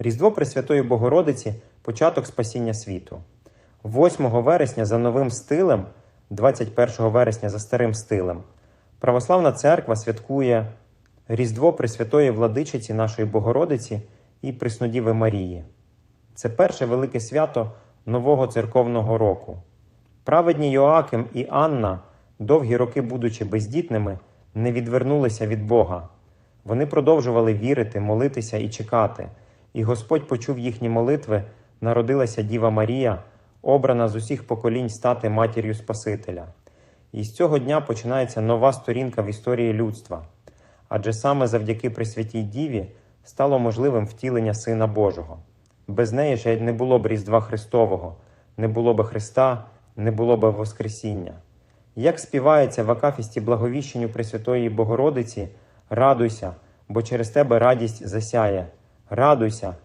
Різдво Пресвятої Богородиці початок спасіння світу. 8 вересня за новим стилем, 21 вересня за старим стилем, Православна церква святкує Різдво Пресвятої Владичиці нашої Богородиці і Преснодіви Марії. Це перше велике свято нового церковного року. Праведні Йоаким і Анна, довгі роки будучи бездітними, не відвернулися від Бога. Вони продовжували вірити, молитися і чекати, і Господь почув їхні молитви, народилася Діва Марія, обрана з усіх поколінь стати матір'ю Спасителя. І з цього дня починається нова сторінка в історії людства. Адже саме завдяки Пресвятій Діві стало можливим втілення Сина Божого. Без неї ж не було б Різдва Христового, не було б Христа, не було б Воскресіння. Як співається в Акафісті благовіщенню Пресвятої Богородиці, радуйся, бо через тебе радість засяє. Радуйся,